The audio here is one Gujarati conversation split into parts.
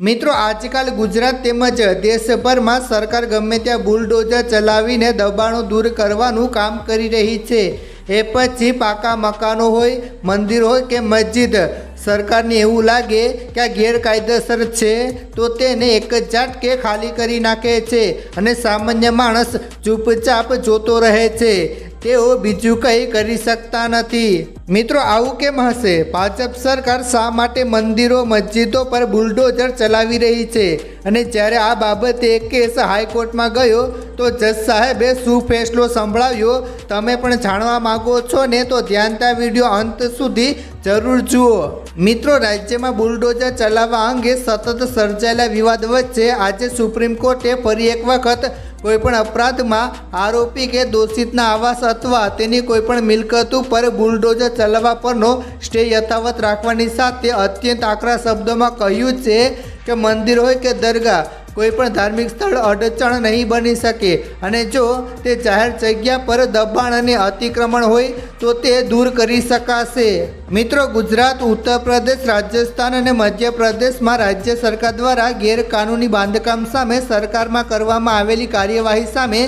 મિત્રો, આજકાલ ગુજરાત તેમજ દેશભરમાં સરકાર ગમે ત્યાં બુલડોઝર ચલાવીને દબાણો દૂર કરવાનું કામ કરી રહી છે. એ પછી પાકા મકાનો હોય, મંદિર હોય કે મસ્જિદ, સરકારને એવું લાગે કે આ ગેરકાયદેસર છે, તો તેને એક જ ઝાટકે ખાલી કરી નાખે છે અને સામાન્ય માણસ ચૂપચાપ જોતો રહે છે. તેઓ બીજું કંઈ કરી શકતા નથી. મિત્રો, આવું કેમ હશે? ભાજપ સરકાર શા માટે મંદિરો, મસ્જિદો પર બુલડોઝર ચલાવી રહી છે? અને જ્યારે આ બાબતે એક કેસ હાઈકોર્ટમાં ગયો, તો જજ સાહેબે શું ફેસલો સંભળાવ્યો? તમે પણ જાણવા માગો છો ને, તો ધ્યાનતા વીડિયો અંત સુધી જરૂર જુઓ. મિત્રો, રાજ્યમાં બુલડોઝર ચલાવવા અંગે સતત સર્જાયેલા વિવાદ વચ્ચે આજે સુપ્રીમ કોર્ટે ફરી એક વખત કોઈપણ અપરાધમાં આરોપી કે દોષિતના આવાસ અથવા તેની કોઈપણ મિલકત ઉપર બુલડોઝર ચલાવવા પરનો સ્ટે યથાવત રાખવાની સાથે અત્યંત આકરા શબ્દોમાં કહ્યું છે કે મંદિર હોય કે દરગાહ કોઈ પણ ધાર્મિક સ્થળ અડચણ નહીં બની શકે. અને જો તે જાહેર જગ્યા પર દબાણ અને અતિક્રમણ હોય, તો તે દૂર કરી શકાશે. મિત્રો, ગુજરાત ઉત્તર પ્રદેશ રાજસ્થાન અને મધ્યપ્રદેશમાં રાજ્ય સરકાર દ્વારા ગેરકાનૂની બાંધકામ સામે સરકારમાં કરવામાં આવેલી કાર્યવાહી સામે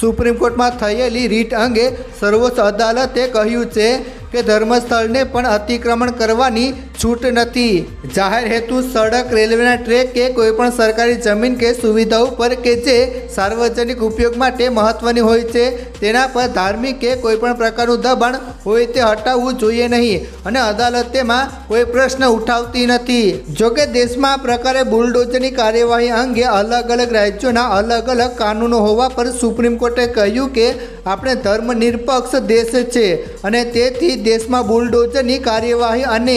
સુપ્રીમ કોર્ટમાં થયેલી રીટ અંગે સર્વોચ્ચ અદાલતે કહ્યું છે કે ધર્મસ્થળને પણ અતિક્રમણ કરવાની છૂટ નથી. જાહેર હેતુ સડક રેલવેના ટ્રેક કે કોઈપણ સરકારી જમીન કે સુવિધાઓ પર કે જે સાર્વજનિક ઉપયોગ માટે મહત્વની હોય છે, તેના પર ધાર્મિક કે કોઈપણ પ્રકારનું દબાણ હોય તે હટાવવું જોઈએ નહીં અને અદાલત તેમાં કોઈ પ્રશ્ન ઉઠાવતી નથી. જોકે દેશમાં આ પ્રકારે બુલડોઝરની કાર્યવાહી અંગે અલગ અલગ રાજ્યોના અલગ અલગ કાનૂનો હોવા પર સુપ્રીમ કોર્ટે કહ્યું કે આપણે ધર્મનિરપેક્ષ દેશ છે અને તેથી દેશમાં બુલડોઝરની કાર્યવાહી અને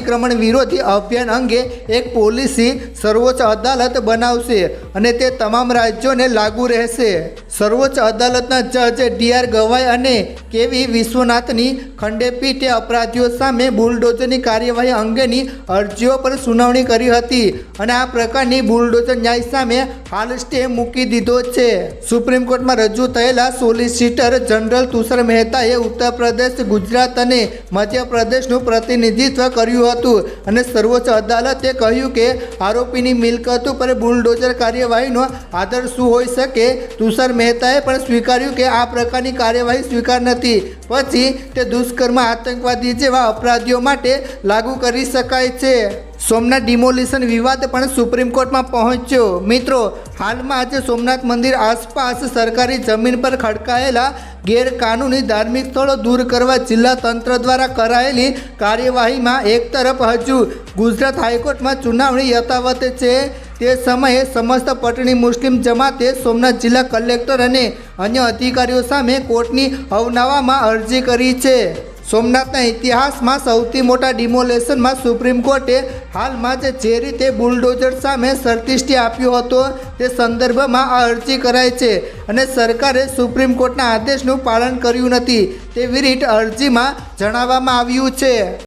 અતિક્રમણ વિરોધી અભિયાન અંગે એક પોલિસી સર્વોચ્ચ અદાલત બનાવશે અને તે તમામ રાજ્યોને લાગુ રહેશે. સર્વોચ્ચ અદાલતના જજ ડી આર ગવાઈ અને કેવી વિશ્વનાથની ખંડેપીઠે અપરાધીઓ સામે બુલડોઝરની કાર્યવાહી અંગેની અરજીઓ પર સુનાવણી કરી હતી અને આ પ્રકારની બુલડોઝર ન્યાય સામે હાલ સ્ટે મૂકી દીધો છે. સુપ્રીમ કોર્ટમાં રજૂ થયેલા સોલિસિટર જનરલ તુષાર મહેતાએ ઉત્તર પ્રદેશ ગુજરાત અને મધ્યપ્રદેશનું પ્રતિનિધિત્વ કર્યું હતું. અને સર્વોચ્ચ અદાલતે કહ્યું કે, આરોપીની મિલકત ઉપર બુલડોઝર કાર્યવાહીનો આદર શું હોઈ શકે? તુષાર મહેતાએ પણ સ્વીકાર્યું કે, આ પ્રકારની કાર્યવાહી સ્વીકાર નથી. પછી તે દુષ્કર્મ આતંકવાદી જેવા અપરાધીઓ માટે લાગુ કરી શકાય છે. સોમનાથ ડિમોલિશન વિવાદ પણ સુપ્રીમ કોર્ટમાં પહોંચ્યો. મિત્રો હાલમાં આજે સોમનાથ મંદિર આસપાસ સરકારી જમીન પર ખડકાયેલા ગેરકાનૂની ધાર્મિક સ્થળો દૂર કરવા જિલ્લા તંત્ર દ્વારા કરાયેલી કાર્યવાહીમાં એક તરફ હજુ ગુજરાત હાઈકોર્ટમાં ચુનાવણી યથાવત છે. તે સમયે સમસ્ત પટણી મુસ્લિમ જમાતે સોમનાથ જિલ્લા કલેક્ટર અને અન્ય અધિકારીઓ સામે કોર્ટની અવનાવામાં અરજી કરી છે. સોમનાથના ઇતિહાસમાં સૌથી મોટા ડિમોલેશનમાં સુપ્રીમ કોર્ટે હાલમાં જ જે રીતે બુલડોઝર સામે સરતિષ્ઠી આપ્યો હતો, તે સંદર્ભમાં આ અરજી કરાઈ છે અને સરકારે સુપ્રીમ કોર્ટના આદેશનું પાલન કર્યું નથી, તેવી રીત અરજીમાં જણાવવામાં આવ્યું છે.